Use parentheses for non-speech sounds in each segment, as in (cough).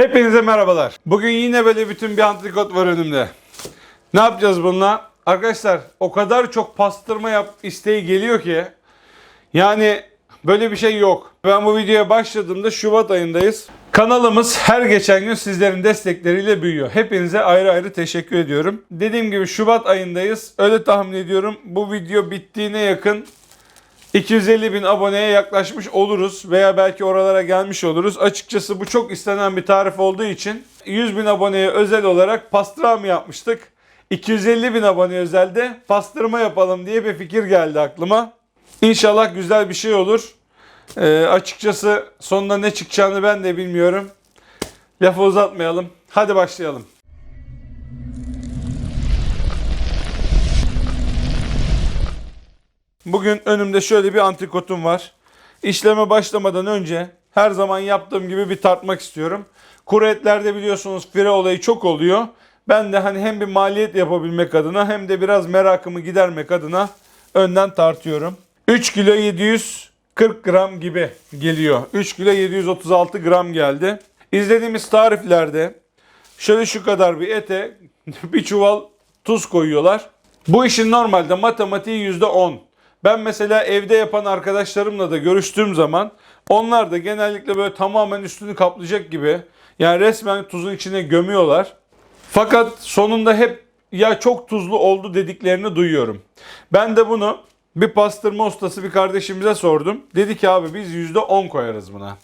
Hepinize merhabalar. Bugün yine böyle bütün bir antrikot var önümde. Ne yapacağız bununla? Arkadaşlar o kadar çok pastırma yap isteği geliyor ki yani böyle bir şey yok. Ben bu videoya başladığımda Şubat ayındayız. Kanalımız her geçen gün sizlerin destekleriyle büyüyor. Hepinize ayrı ayrı teşekkür ediyorum. Dediğim gibi Şubat ayındayız. Öyle tahmin ediyorum. Bu video bittiğine yakın 250 bin aboneye yaklaşmış oluruz veya belki oralara gelmiş oluruz. Açıkçası bu çok istenen bir tarif olduğu için 100 bin aboneye özel olarak pastrami yapmıştık. 250 bin abone özelde pastırma yapalım diye bir fikir geldi aklıma. İnşallah güzel bir şey olur. Ee, açıkçası sonunda ne çıkacağını ben de bilmiyorum. Lafı uzatmayalım. Hadi başlayalım. Bugün önümde şöyle bir antrikotum var. İşleme başlamadan önce her zaman yaptığım gibi bir tartmak istiyorum. Kuru etlerde biliyorsunuz fire olayı çok oluyor. Ben de hani hem bir maliyet yapabilmek adına hem de biraz merakımı gidermek adına önden tartıyorum. 3 kilo 740 gram gibi geliyor. 3 kilo 736 gram geldi. İzlediğimiz tariflerde şöyle şu kadar bir ete (laughs) bir çuval tuz koyuyorlar. Bu işin normalde matematiği %10. Ben mesela evde yapan arkadaşlarımla da görüştüğüm zaman onlar da genellikle böyle tamamen üstünü kaplayacak gibi yani resmen tuzun içine gömüyorlar. Fakat sonunda hep ya çok tuzlu oldu dediklerini duyuyorum. Ben de bunu bir pastırma ustası bir kardeşimize sordum. Dedi ki abi biz %10 koyarız buna.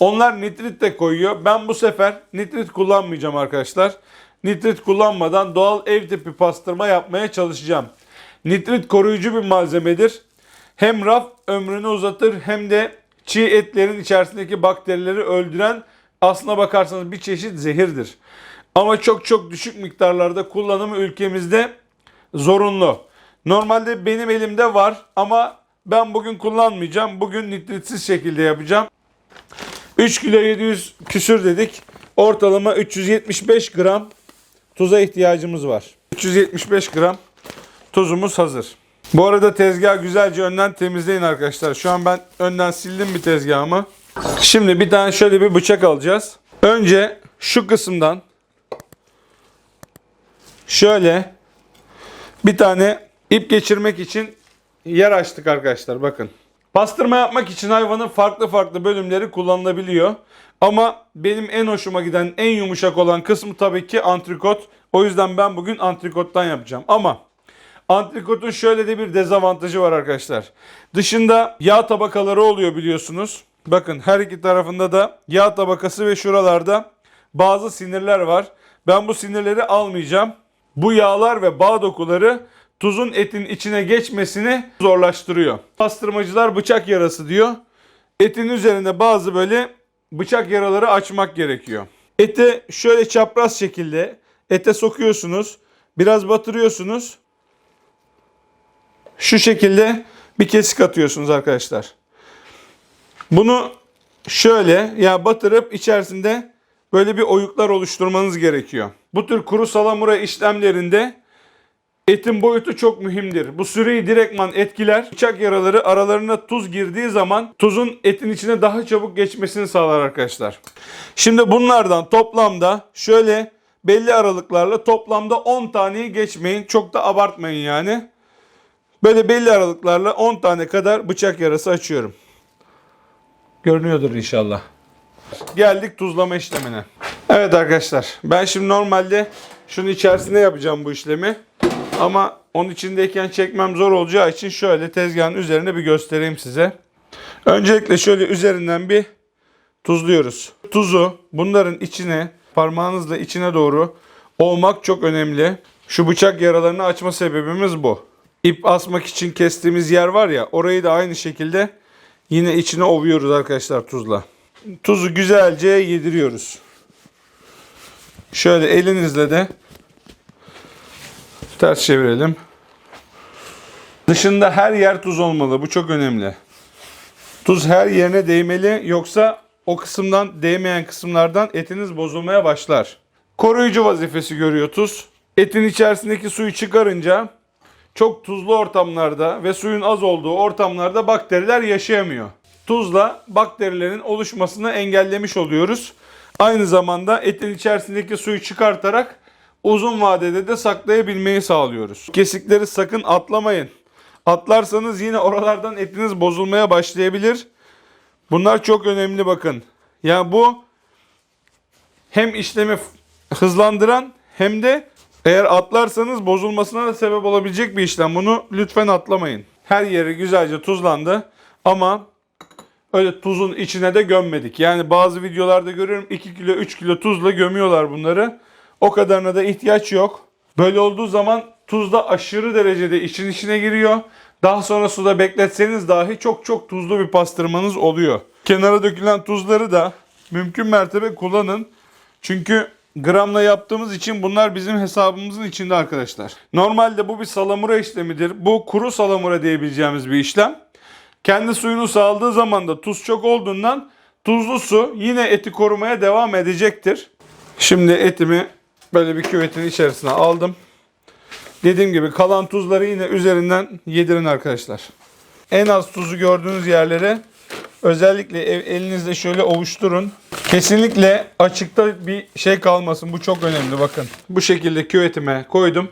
Onlar nitrit de koyuyor. Ben bu sefer nitrit kullanmayacağım arkadaşlar. Nitrit kullanmadan doğal ev tipi pastırma yapmaya çalışacağım. Nitrit koruyucu bir malzemedir. Hem raf ömrünü uzatır hem de çiğ etlerin içerisindeki bakterileri öldüren aslına bakarsanız bir çeşit zehirdir. Ama çok çok düşük miktarlarda kullanımı ülkemizde zorunlu. Normalde benim elimde var ama ben bugün kullanmayacağım. Bugün nitritsiz şekilde yapacağım. 3 kilo 700 küsür dedik. Ortalama 375 gram tuza ihtiyacımız var. 375 gram tuzumuz hazır. Bu arada tezgah güzelce önden temizleyin arkadaşlar. Şu an ben önden sildim bir tezgahımı. Şimdi bir tane şöyle bir bıçak alacağız. Önce şu kısımdan şöyle bir tane ip geçirmek için yer açtık arkadaşlar bakın. Pastırma yapmak için hayvanın farklı farklı bölümleri kullanılabiliyor. Ama benim en hoşuma giden, en yumuşak olan kısmı tabii ki antrikot. O yüzden ben bugün antrikottan yapacağım. Ama antrikotun şöyle de bir dezavantajı var arkadaşlar. Dışında yağ tabakaları oluyor biliyorsunuz. Bakın her iki tarafında da yağ tabakası ve şuralarda bazı sinirler var. Ben bu sinirleri almayacağım. Bu yağlar ve bağ dokuları tuzun etin içine geçmesini zorlaştırıyor. Pastırmacılar bıçak yarası diyor. Etin üzerinde bazı böyle bıçak yaraları açmak gerekiyor. Ete şöyle çapraz şekilde ete sokuyorsunuz. Biraz batırıyorsunuz. Şu şekilde bir kesik atıyorsunuz arkadaşlar. Bunu şöyle ya batırıp içerisinde böyle bir oyuklar oluşturmanız gerekiyor. Bu tür kuru salamura işlemlerinde etin boyutu çok mühimdir. Bu süreyi direktman etkiler. Bıçak yaraları aralarına tuz girdiği zaman tuzun etin içine daha çabuk geçmesini sağlar arkadaşlar. Şimdi bunlardan toplamda şöyle belli aralıklarla toplamda 10 taneyi geçmeyin. Çok da abartmayın yani. Böyle belli aralıklarla 10 tane kadar bıçak yarası açıyorum. Görünüyordur inşallah. Geldik tuzlama işlemine. Evet arkadaşlar ben şimdi normalde şunun içerisinde yapacağım bu işlemi. Ama onun içindeyken çekmem zor olacağı için şöyle tezgahın üzerine bir göstereyim size. Öncelikle şöyle üzerinden bir tuzluyoruz. Tuzu bunların içine parmağınızla içine doğru olmak çok önemli. Şu bıçak yaralarını açma sebebimiz bu. İp asmak için kestiğimiz yer var ya orayı da aynı şekilde yine içine ovuyoruz arkadaşlar tuzla. Tuzu güzelce yediriyoruz. Şöyle elinizle de ters çevirelim. Dışında her yer tuz olmalı. Bu çok önemli. Tuz her yerine değmeli yoksa o kısımdan değmeyen kısımlardan etiniz bozulmaya başlar. Koruyucu vazifesi görüyor tuz. Etin içerisindeki suyu çıkarınca çok tuzlu ortamlarda ve suyun az olduğu ortamlarda bakteriler yaşayamıyor. Tuzla bakterilerin oluşmasını engellemiş oluyoruz. Aynı zamanda etin içerisindeki suyu çıkartarak uzun vadede de saklayabilmeyi sağlıyoruz. Kesikleri sakın atlamayın. Atlarsanız yine oralardan etiniz bozulmaya başlayabilir. Bunlar çok önemli bakın. Yani bu hem işlemi hızlandıran hem de eğer atlarsanız bozulmasına da sebep olabilecek bir işlem. Bunu lütfen atlamayın. Her yeri güzelce tuzlandı ama öyle tuzun içine de gömmedik. Yani bazı videolarda görüyorum 2 kilo 3 kilo tuzla gömüyorlar bunları. O kadarına da ihtiyaç yok. Böyle olduğu zaman tuz da aşırı derecede için içine giriyor. Daha sonra suda bekletseniz dahi çok çok tuzlu bir pastırmanız oluyor. Kenara dökülen tuzları da mümkün mertebe kullanın. Çünkü gramla yaptığımız için bunlar bizim hesabımızın içinde arkadaşlar. Normalde bu bir salamura işlemidir. Bu kuru salamura diyebileceğimiz bir işlem. Kendi suyunu saldığı zaman da tuz çok olduğundan tuzlu su yine eti korumaya devam edecektir. Şimdi etimi böyle bir küvetin içerisine aldım. Dediğim gibi kalan tuzları yine üzerinden yedirin arkadaşlar. En az tuzu gördüğünüz yerlere özellikle elinizle şöyle ovuşturun. Kesinlikle açıkta bir şey kalmasın. Bu çok önemli bakın. Bu şekilde küvetime koydum.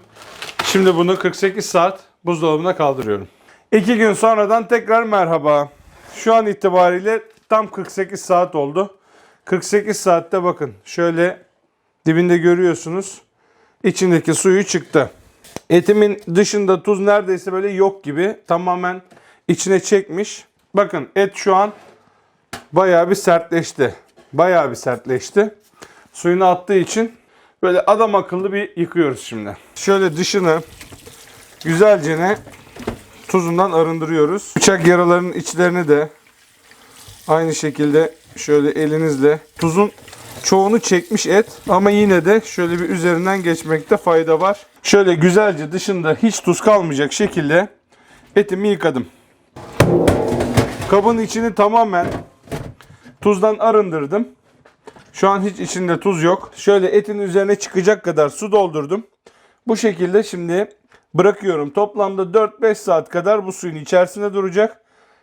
Şimdi bunu 48 saat buzdolabına kaldırıyorum. 2 gün sonradan tekrar merhaba. Şu an itibariyle tam 48 saat oldu. 48 saatte bakın şöyle dibinde görüyorsunuz. İçindeki suyu çıktı. Etimin dışında tuz neredeyse böyle yok gibi tamamen içine çekmiş. Bakın et şu an bayağı bir sertleşti. Bayağı bir sertleşti. Suyunu attığı için böyle adam akıllı bir yıkıyoruz şimdi. Şöyle dışını güzelce ne tuzundan arındırıyoruz. Bıçak yaralarının içlerini de aynı şekilde şöyle elinizle tuzun çoğunu çekmiş et ama yine de şöyle bir üzerinden geçmekte fayda var. Şöyle güzelce dışında hiç tuz kalmayacak şekilde etimi yıkadım. Kabın içini tamamen tuzdan arındırdım. Şu an hiç içinde tuz yok. Şöyle etin üzerine çıkacak kadar su doldurdum. Bu şekilde şimdi bırakıyorum. Toplamda 4-5 saat kadar bu suyun içerisinde duracak.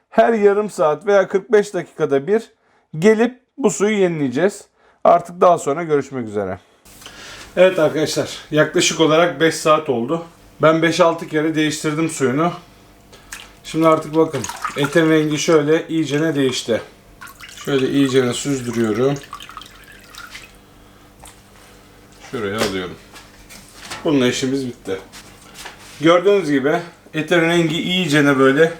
Her yarım saat veya 45 dakikada bir gelip bu suyu yenileyeceğiz. Artık daha sonra görüşmek üzere. Evet arkadaşlar yaklaşık olarak 5 saat oldu. Ben 5-6 kere değiştirdim suyunu. Şimdi artık bakın etin rengi şöyle iyicene değişti. Şöyle iyicene süzdürüyorum. Şuraya alıyorum. Bununla işimiz bitti. Gördüğünüz gibi etin rengi iyicene böyle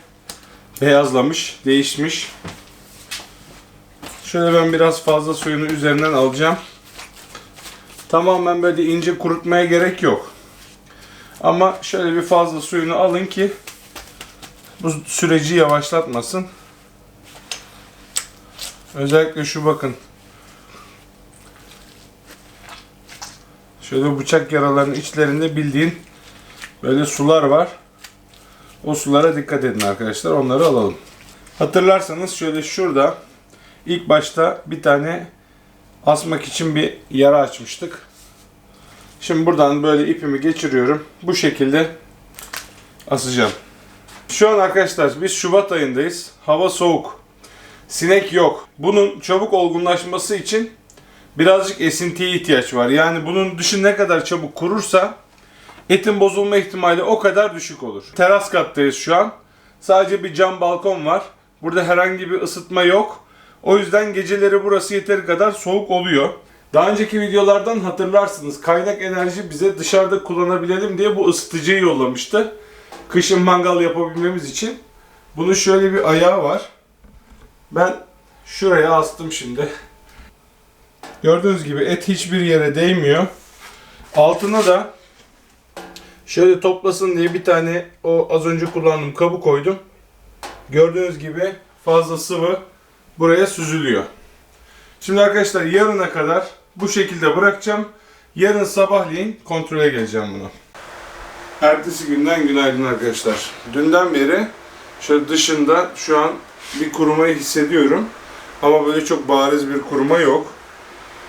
beyazlamış, değişmiş. Şöyle ben biraz fazla suyunu üzerinden alacağım. Tamamen böyle ince kurutmaya gerek yok. Ama şöyle bir fazla suyunu alın ki bu süreci yavaşlatmasın. Özellikle şu bakın. Şöyle bıçak yaralarının içlerinde bildiğin böyle sular var. O sulara dikkat edin arkadaşlar. Onları alalım. Hatırlarsanız şöyle şurada ilk başta bir tane asmak için bir yara açmıştık. Şimdi buradan böyle ipimi geçiriyorum. Bu şekilde asacağım. Şu an arkadaşlar biz Şubat ayındayız. Hava soğuk. Sinek yok. Bunun çabuk olgunlaşması için birazcık esintiye ihtiyaç var. Yani bunun dışı ne kadar çabuk kurursa etin bozulma ihtimali o kadar düşük olur. Teras kattayız şu an. Sadece bir cam balkon var. Burada herhangi bir ısıtma yok. O yüzden geceleri burası yeteri kadar soğuk oluyor. Daha önceki videolardan hatırlarsınız. Kaynak enerji bize dışarıda kullanabilelim diye bu ısıtıcıyı yollamıştı. Kışın mangal yapabilmemiz için. Bunun şöyle bir ayağı var. Ben şuraya astım şimdi. Gördüğünüz gibi et hiçbir yere değmiyor. Altına da şöyle toplasın diye bir tane o az önce kullandığım kabı koydum. Gördüğünüz gibi fazla sıvı buraya süzülüyor. Şimdi arkadaşlar yarına kadar bu şekilde bırakacağım. Yarın sabahleyin kontrole geleceğim bunu. Ertesi günden günaydın arkadaşlar. Dünden beri şöyle dışında şu an bir kurumayı hissediyorum. Ama böyle çok bariz bir kuruma yok.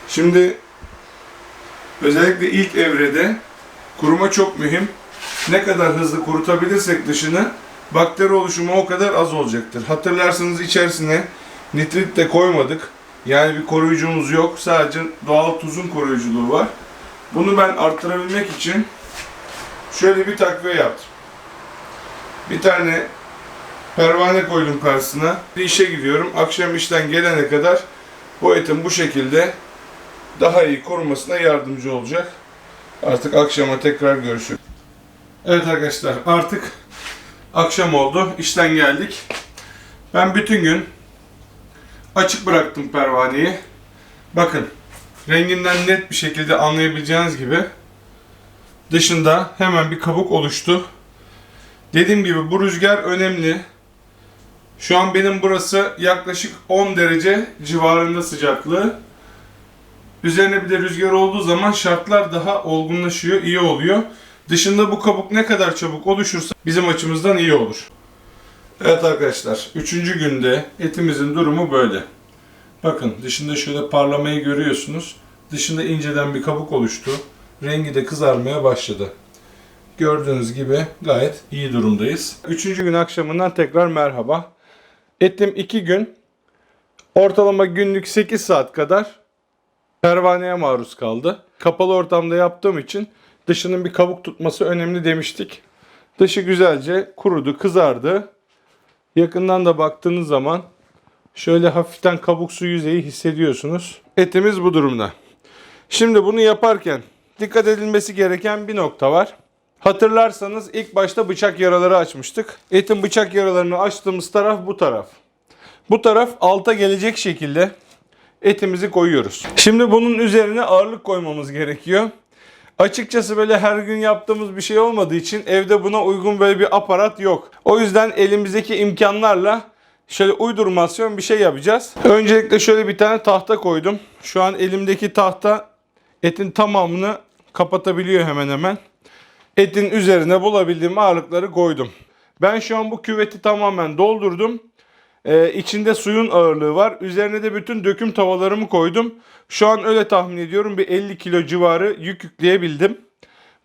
Şimdi özellikle ilk evrede kuruma çok mühim. Ne kadar hızlı kurutabilirsek dışını bakteri oluşumu o kadar az olacaktır. Hatırlarsanız içerisine nitrit de koymadık. Yani bir koruyucumuz yok. Sadece doğal tuzun koruyuculuğu var. Bunu ben arttırabilmek için şöyle bir takviye yaptım. Bir tane pervane koydum karşısına. İşe gidiyorum. Akşam işten gelene kadar bu etin bu şekilde daha iyi korumasına yardımcı olacak. Artık akşama tekrar görüşürüz. Evet arkadaşlar artık akşam oldu. İşten geldik. Ben bütün gün açık bıraktım pervaneyi. Bakın renginden net bir şekilde anlayabileceğiniz gibi dışında hemen bir kabuk oluştu. Dediğim gibi bu rüzgar önemli. Şu an benim burası yaklaşık 10 derece civarında sıcaklığı. Üzerine bir de rüzgar olduğu zaman şartlar daha olgunlaşıyor, iyi oluyor. Dışında bu kabuk ne kadar çabuk oluşursa bizim açımızdan iyi olur. Evet arkadaşlar, üçüncü günde etimizin durumu böyle. Bakın dışında şöyle parlamayı görüyorsunuz. Dışında inceden bir kabuk oluştu. Rengi de kızarmaya başladı. Gördüğünüz gibi gayet iyi durumdayız. Üçüncü gün akşamından tekrar merhaba. Etim iki gün ortalama günlük 8 saat kadar pervaneye maruz kaldı. Kapalı ortamda yaptığım için dışının bir kabuk tutması önemli demiştik. Dışı güzelce kurudu, kızardı. Yakından da baktığınız zaman şöyle hafiften kabuksu yüzeyi hissediyorsunuz. Etimiz bu durumda. Şimdi bunu yaparken dikkat edilmesi gereken bir nokta var. Hatırlarsanız ilk başta bıçak yaraları açmıştık. Etin bıçak yaralarını açtığımız taraf bu taraf. Bu taraf alta gelecek şekilde etimizi koyuyoruz. Şimdi bunun üzerine ağırlık koymamız gerekiyor. Açıkçası böyle her gün yaptığımız bir şey olmadığı için evde buna uygun böyle bir aparat yok. O yüzden elimizdeki imkanlarla şöyle uydurmasyon bir şey yapacağız. Öncelikle şöyle bir tane tahta koydum. Şu an elimdeki tahta etin tamamını kapatabiliyor hemen hemen. Etin üzerine bulabildiğim ağırlıkları koydum. Ben şu an bu küveti tamamen doldurdum. Ee, içinde suyun ağırlığı var. Üzerine de bütün döküm tavalarımı koydum. Şu an öyle tahmin ediyorum bir 50 kilo civarı yük yükleyebildim.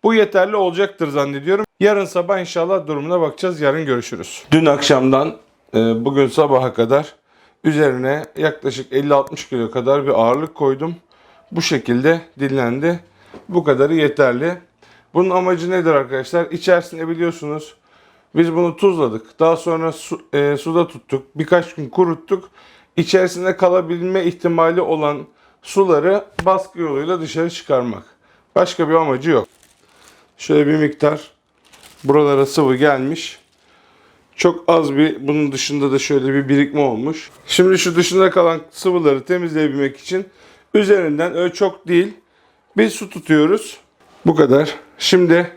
Bu yeterli olacaktır zannediyorum. Yarın sabah inşallah durumuna bakacağız. Yarın görüşürüz. Dün akşamdan e, bugün sabaha kadar üzerine yaklaşık 50-60 kilo kadar bir ağırlık koydum. Bu şekilde dinlendi. Bu kadarı yeterli. Bunun amacı nedir arkadaşlar? İçerisinde biliyorsunuz biz bunu tuzladık. Daha sonra su, e, suda tuttuk. Birkaç gün kuruttuk. İçerisinde kalabilme ihtimali olan suları baskı yoluyla dışarı çıkarmak. Başka bir amacı yok. Şöyle bir miktar buralara sıvı gelmiş. Çok az bir bunun dışında da şöyle bir birikme olmuş. Şimdi şu dışında kalan sıvıları temizleyebilmek için üzerinden öyle çok değil bir su tutuyoruz. Bu kadar. Şimdi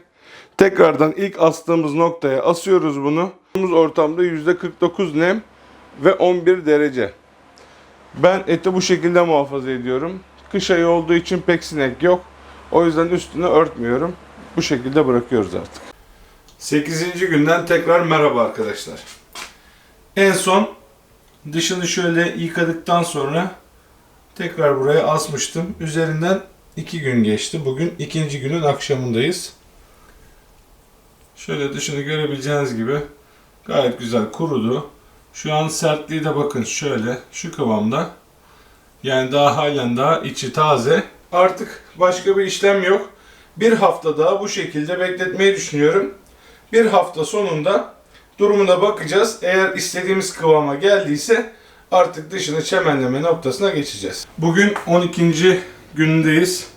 tekrardan ilk astığımız noktaya asıyoruz bunu. Bu ortamda %49 nem ve 11 derece. Ben eti bu şekilde muhafaza ediyorum. Kış ayı olduğu için pek sinek yok. O yüzden üstünü örtmüyorum. Bu şekilde bırakıyoruz artık. 8. günden tekrar merhaba arkadaşlar. En son dışını şöyle yıkadıktan sonra tekrar buraya asmıştım. Üzerinden 2 gün geçti. Bugün ikinci günün akşamındayız. Şöyle dışını görebileceğiniz gibi gayet güzel kurudu. Şu an sertliği de bakın şöyle şu kıvamda. Yani daha halen daha içi taze. Artık başka bir işlem yok. Bir hafta daha bu şekilde bekletmeyi düşünüyorum. Bir hafta sonunda durumuna bakacağız. Eğer istediğimiz kıvama geldiyse artık dışını çemenleme noktasına geçeceğiz. Bugün 12. gündeyiz.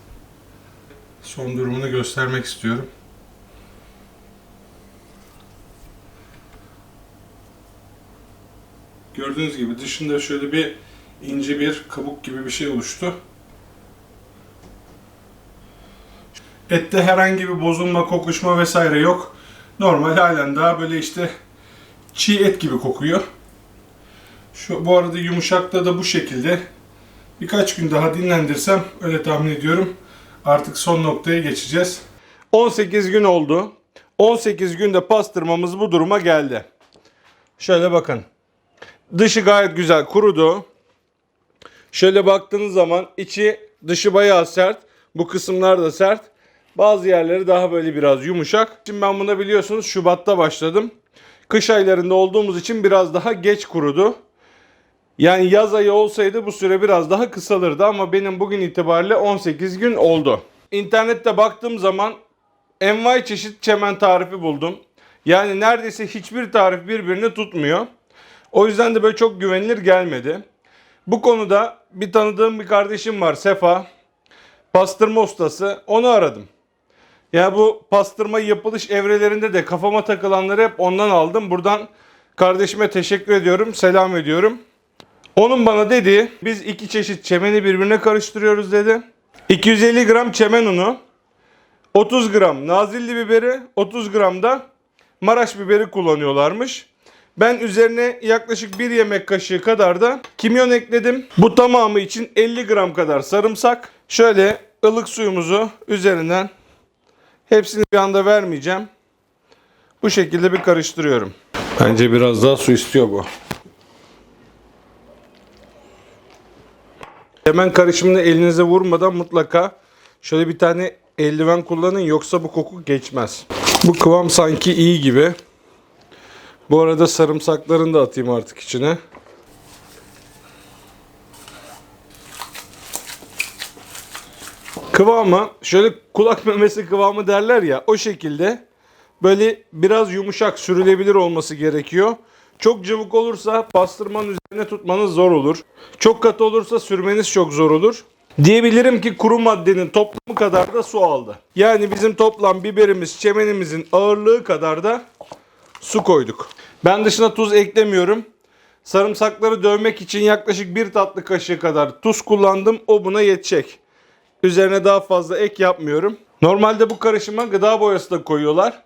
Son durumunu göstermek istiyorum. Gördüğünüz gibi dışında şöyle bir ince bir kabuk gibi bir şey oluştu. Ette herhangi bir bozulma, kokuşma vesaire yok. Normal halen daha böyle işte çiğ et gibi kokuyor. Şu bu arada yumuşaklığı da bu şekilde. Birkaç gün daha dinlendirsem öyle tahmin ediyorum. Artık son noktaya geçeceğiz. 18 gün oldu. 18 günde pastırmamız bu duruma geldi. Şöyle bakın. Dışı gayet güzel kurudu. Şöyle baktığınız zaman içi dışı bayağı sert. Bu kısımlar da sert. Bazı yerleri daha böyle biraz yumuşak. Şimdi ben buna biliyorsunuz Şubat'ta başladım. Kış aylarında olduğumuz için biraz daha geç kurudu. Yani yaz ayı olsaydı bu süre biraz daha kısalırdı ama benim bugün itibariyle 18 gün oldu. İnternette baktığım zaman envai çeşit çemen tarifi buldum. Yani neredeyse hiçbir tarif birbirini tutmuyor. O yüzden de böyle çok güvenilir gelmedi. Bu konuda bir tanıdığım bir kardeşim var Sefa. Pastırma ustası. Onu aradım. Ya bu pastırma yapılış evrelerinde de kafama takılanları hep ondan aldım. Buradan kardeşime teşekkür ediyorum. Selam ediyorum. Onun bana dediği biz iki çeşit çemeni birbirine karıştırıyoruz dedi. 250 gram çemen unu, 30 gram nazilli biberi, 30 gram da Maraş biberi kullanıyorlarmış. Ben üzerine yaklaşık bir yemek kaşığı kadar da kimyon ekledim. Bu tamamı için 50 gram kadar sarımsak. Şöyle ılık suyumuzu üzerinden hepsini bir anda vermeyeceğim. Bu şekilde bir karıştırıyorum. Bence biraz daha su istiyor bu. Hemen karışımını elinize vurmadan mutlaka şöyle bir tane eldiven kullanın yoksa bu koku geçmez. Bu kıvam sanki iyi gibi. Bu arada sarımsaklarını da atayım artık içine. Kıvamı şöyle kulak memesi kıvamı derler ya o şekilde böyle biraz yumuşak sürülebilir olması gerekiyor. Çok cıvık olursa pastırmanın üzerine tutmanız zor olur. Çok katı olursa sürmeniz çok zor olur. Diyebilirim ki kuru maddenin toplamı kadar da su aldı. Yani bizim toplam biberimiz, çemenimizin ağırlığı kadar da su koyduk. Ben dışına tuz eklemiyorum. Sarımsakları dövmek için yaklaşık bir tatlı kaşığı kadar tuz kullandım. O buna yetecek. Üzerine daha fazla ek yapmıyorum. Normalde bu karışıma gıda boyası da koyuyorlar.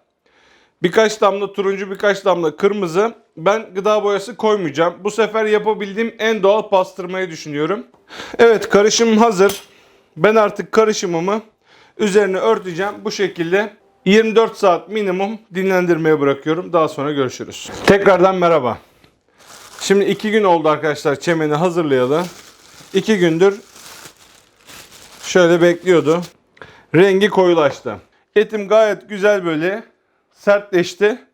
Birkaç damla turuncu, birkaç damla kırmızı. Ben gıda boyası koymayacağım. Bu sefer yapabildiğim en doğal pastırmayı düşünüyorum. Evet karışımım hazır. Ben artık karışımımı üzerine örteceğim. Bu şekilde 24 saat minimum dinlendirmeye bırakıyorum. Daha sonra görüşürüz. Tekrardan merhaba. Şimdi iki gün oldu arkadaşlar çemeni hazırlayalı. İki gündür şöyle bekliyordu. Rengi koyulaştı. Etim gayet güzel böyle sertleşti.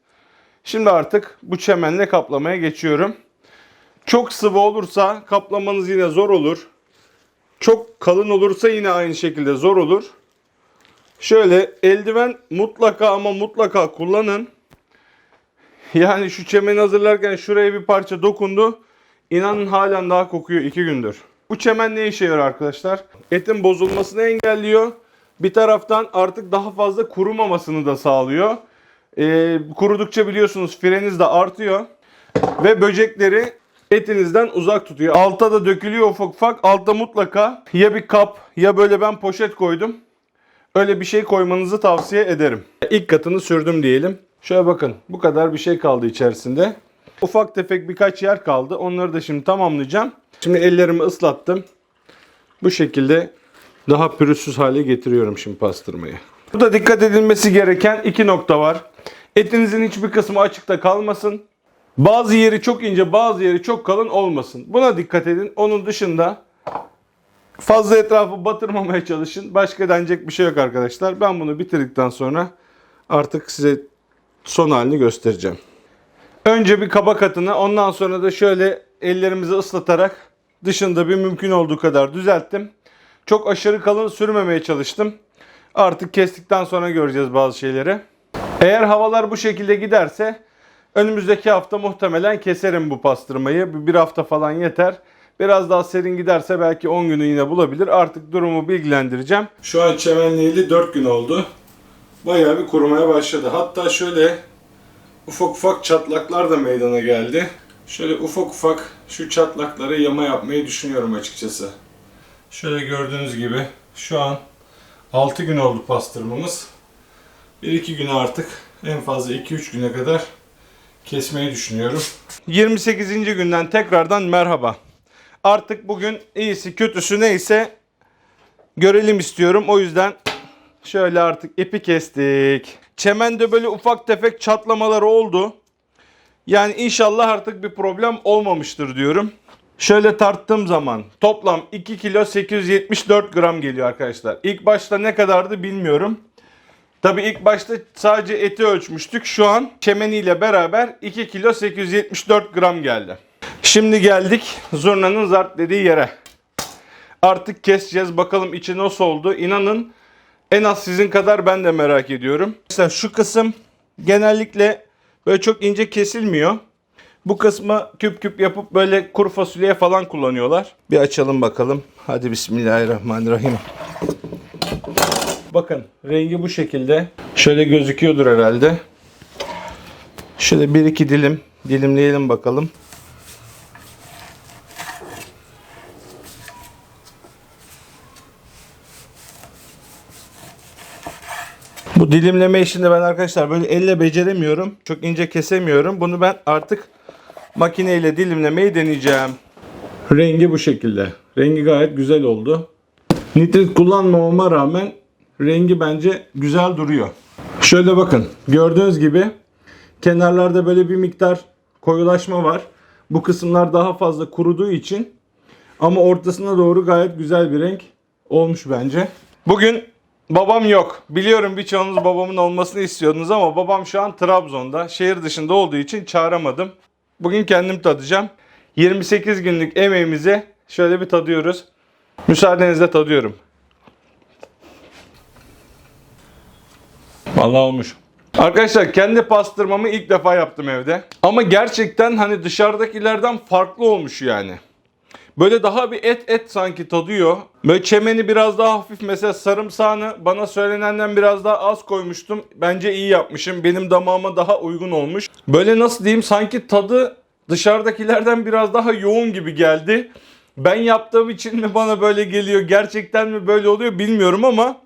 Şimdi artık bu çemenle kaplamaya geçiyorum. Çok sıvı olursa kaplamanız yine zor olur. Çok kalın olursa yine aynı şekilde zor olur. Şöyle eldiven mutlaka ama mutlaka kullanın. Yani şu çemeni hazırlarken şuraya bir parça dokundu. İnanın halen daha kokuyor 2 gündür. Bu çemen ne işe yarıyor arkadaşlar? Etin bozulmasını engelliyor. Bir taraftan artık daha fazla kurumamasını da sağlıyor. Ee, kurudukça biliyorsunuz freniz de artıyor. Ve böcekleri etinizden uzak tutuyor. Alta da dökülüyor ufak ufak. Altta mutlaka ya bir kap ya böyle ben poşet koydum. Öyle bir şey koymanızı tavsiye ederim. İlk katını sürdüm diyelim. Şöyle bakın bu kadar bir şey kaldı içerisinde. Ufak tefek birkaç yer kaldı. Onları da şimdi tamamlayacağım. Şimdi ellerimi ıslattım. Bu şekilde daha pürüzsüz hale getiriyorum şimdi pastırmayı. Burada dikkat edilmesi gereken iki nokta var. Etinizin hiçbir kısmı açıkta kalmasın. Bazı yeri çok ince, bazı yeri çok kalın olmasın. Buna dikkat edin. Onun dışında fazla etrafı batırmamaya çalışın. Başka denecek bir şey yok arkadaşlar. Ben bunu bitirdikten sonra artık size son halini göstereceğim. Önce bir kaba katını ondan sonra da şöyle ellerimizi ıslatarak dışında bir mümkün olduğu kadar düzelttim. Çok aşırı kalın sürmemeye çalıştım. Artık kestikten sonra göreceğiz bazı şeyleri. Eğer havalar bu şekilde giderse önümüzdeki hafta muhtemelen keserim bu pastırmayı. Bir hafta falan yeter. Biraz daha serin giderse belki 10 günü yine bulabilir. Artık durumu bilgilendireceğim. Şu an çemenliğili 4 gün oldu. Bayağı bir kurumaya başladı. Hatta şöyle ufak ufak çatlaklar da meydana geldi. Şöyle ufak ufak şu çatlaklara yama yapmayı düşünüyorum açıkçası. Şöyle gördüğünüz gibi şu an 6 gün oldu pastırmamız. 1-2 güne artık en fazla 2-3 güne kadar kesmeyi düşünüyorum. 28. günden tekrardan merhaba. Artık bugün iyisi kötüsü neyse görelim istiyorum. O yüzden şöyle artık ipi kestik. Çemende böyle ufak tefek çatlamaları oldu. Yani inşallah artık bir problem olmamıştır diyorum. Şöyle tarttığım zaman toplam 2 kilo 874 gram geliyor arkadaşlar. İlk başta ne kadardı bilmiyorum. Tabi ilk başta sadece eti ölçmüştük. Şu an çemeniyle beraber 2 kilo 874 gram geldi. Şimdi geldik zurnanın zart dediği yere. Artık keseceğiz. Bakalım içi nasıl oldu. İnanın en az sizin kadar ben de merak ediyorum. Mesela şu kısım genellikle böyle çok ince kesilmiyor. Bu kısmı küp küp yapıp böyle kuru fasulyeye falan kullanıyorlar. Bir açalım bakalım. Hadi bismillahirrahmanirrahim. Bakın rengi bu şekilde. Şöyle gözüküyordur herhalde. Şöyle bir iki dilim dilimleyelim bakalım. Bu dilimleme işini ben arkadaşlar böyle elle beceremiyorum. Çok ince kesemiyorum. Bunu ben artık makineyle dilimlemeyi deneyeceğim. Rengi bu şekilde. Rengi gayet güzel oldu. Nitrit kullanmamama rağmen rengi bence güzel duruyor. Şöyle bakın. Gördüğünüz gibi kenarlarda böyle bir miktar koyulaşma var. Bu kısımlar daha fazla kuruduğu için ama ortasına doğru gayet güzel bir renk olmuş bence. Bugün babam yok. Biliyorum birçoğunuz babamın olmasını istiyordunuz ama babam şu an Trabzon'da. Şehir dışında olduğu için çağıramadım. Bugün kendim tadacağım. 28 günlük emeğimizi şöyle bir tadıyoruz. Müsaadenizle tadıyorum. Vallahi olmuş. Arkadaşlar kendi pastırmamı ilk defa yaptım evde. Ama gerçekten hani dışarıdakilerden farklı olmuş yani. Böyle daha bir et et sanki tadıyor. Böyle çemeni biraz daha hafif mesela sarımsağını bana söylenenden biraz daha az koymuştum. Bence iyi yapmışım. Benim damağıma daha uygun olmuş. Böyle nasıl diyeyim sanki tadı dışarıdakilerden biraz daha yoğun gibi geldi. Ben yaptığım için mi bana böyle geliyor gerçekten mi böyle oluyor bilmiyorum ama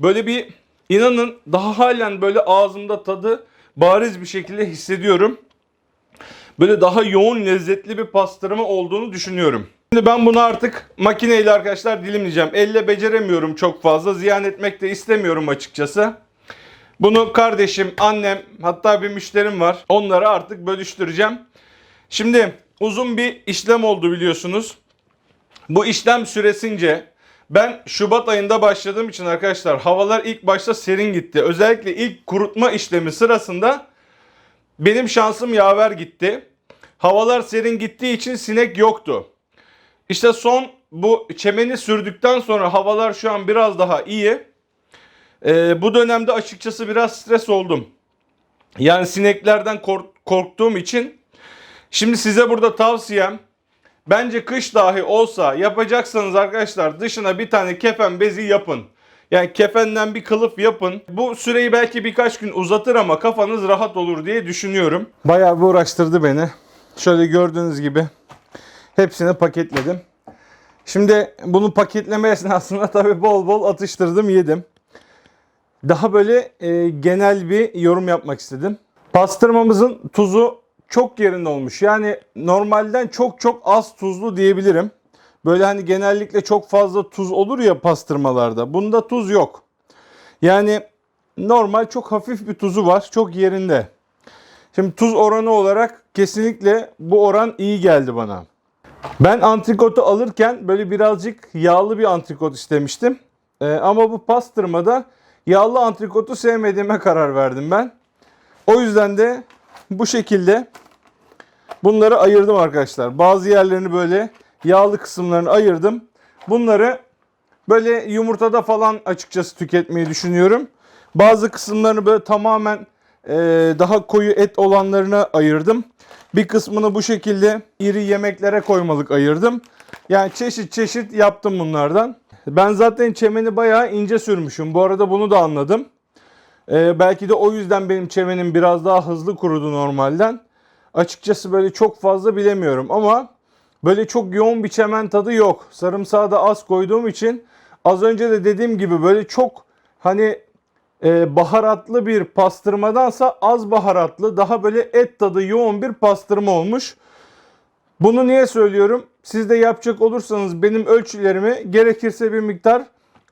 böyle bir inanın daha halen böyle ağzımda tadı bariz bir şekilde hissediyorum. Böyle daha yoğun lezzetli bir pastırma olduğunu düşünüyorum. Şimdi ben bunu artık makineyle arkadaşlar dilimleyeceğim. Elle beceremiyorum çok fazla. Ziyan etmek de istemiyorum açıkçası. Bunu kardeşim, annem hatta bir müşterim var. Onları artık bölüştüreceğim. Şimdi uzun bir işlem oldu biliyorsunuz. Bu işlem süresince ben Şubat ayında başladığım için arkadaşlar havalar ilk başta serin gitti. Özellikle ilk kurutma işlemi sırasında benim şansım yaver gitti. Havalar serin gittiği için sinek yoktu. İşte son bu çemeni sürdükten sonra havalar şu an biraz daha iyi. Ee, bu dönemde açıkçası biraz stres oldum. Yani sineklerden kork- korktuğum için. Şimdi size burada tavsiyem Bence kış dahi olsa yapacaksanız arkadaşlar dışına bir tane kefen bezi yapın. Yani kefenden bir kılıf yapın. Bu süreyi belki birkaç gün uzatır ama kafanız rahat olur diye düşünüyorum. Bayağı bir uğraştırdı beni. Şöyle gördüğünüz gibi hepsini paketledim. Şimdi bunu paketleme (laughs) esnasında tabii bol bol atıştırdım yedim. Daha böyle e, genel bir yorum yapmak istedim. Pastırmamızın tuzu çok yerinde olmuş. Yani normalden çok çok az tuzlu diyebilirim. Böyle hani genellikle çok fazla tuz olur ya pastırmalarda. Bunda tuz yok. Yani normal çok hafif bir tuzu var. Çok yerinde. Şimdi tuz oranı olarak kesinlikle bu oran iyi geldi bana. Ben antrikotu alırken böyle birazcık yağlı bir antrikot istemiştim. Ee, ama bu pastırmada yağlı antrikotu sevmediğime karar verdim ben. O yüzden de bu şekilde bunları ayırdım arkadaşlar. Bazı yerlerini böyle yağlı kısımlarını ayırdım. Bunları böyle yumurtada falan açıkçası tüketmeyi düşünüyorum. Bazı kısımlarını böyle tamamen e, daha koyu et olanlarına ayırdım. Bir kısmını bu şekilde iri yemeklere koymalık ayırdım. Yani çeşit çeşit yaptım bunlardan. Ben zaten çemeni bayağı ince sürmüşüm. Bu arada bunu da anladım. Ee, belki de o yüzden benim çemenim biraz daha hızlı kurudu normalden. Açıkçası böyle çok fazla bilemiyorum ama böyle çok yoğun bir çemen tadı yok. Sarımsağı da az koyduğum için az önce de dediğim gibi böyle çok hani e, baharatlı bir pastırmadansa az baharatlı daha böyle et tadı yoğun bir pastırma olmuş. Bunu niye söylüyorum? Siz de yapacak olursanız benim ölçülerimi gerekirse bir miktar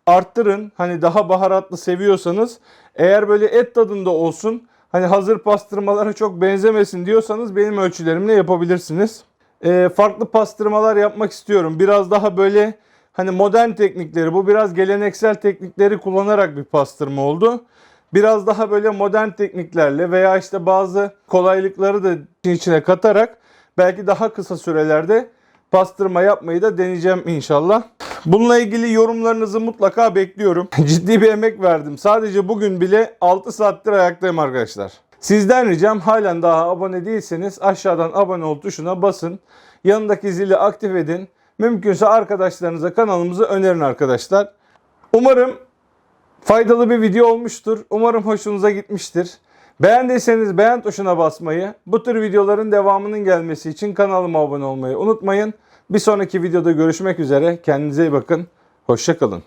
arttırın. Hani daha baharatlı seviyorsanız eğer böyle et tadında olsun hani hazır pastırmalara çok benzemesin diyorsanız benim ölçülerimle yapabilirsiniz. Ee, farklı pastırmalar yapmak istiyorum. Biraz daha böyle hani modern teknikleri bu biraz geleneksel teknikleri kullanarak bir pastırma oldu. Biraz daha böyle modern tekniklerle veya işte bazı kolaylıkları da içine katarak belki daha kısa sürelerde pastırma yapmayı da deneyeceğim inşallah. Bununla ilgili yorumlarınızı mutlaka bekliyorum. (laughs) Ciddi bir emek verdim. Sadece bugün bile 6 saattir ayaktayım arkadaşlar. Sizden ricam halen daha abone değilseniz aşağıdan abone ol tuşuna basın. Yanındaki zili aktif edin. Mümkünse arkadaşlarınıza kanalımızı önerin arkadaşlar. Umarım faydalı bir video olmuştur. Umarım hoşunuza gitmiştir. Beğendiyseniz beğen tuşuna basmayı, bu tür videoların devamının gelmesi için kanalıma abone olmayı unutmayın. Bir sonraki videoda görüşmek üzere. Kendinize iyi bakın. Hoşçakalın.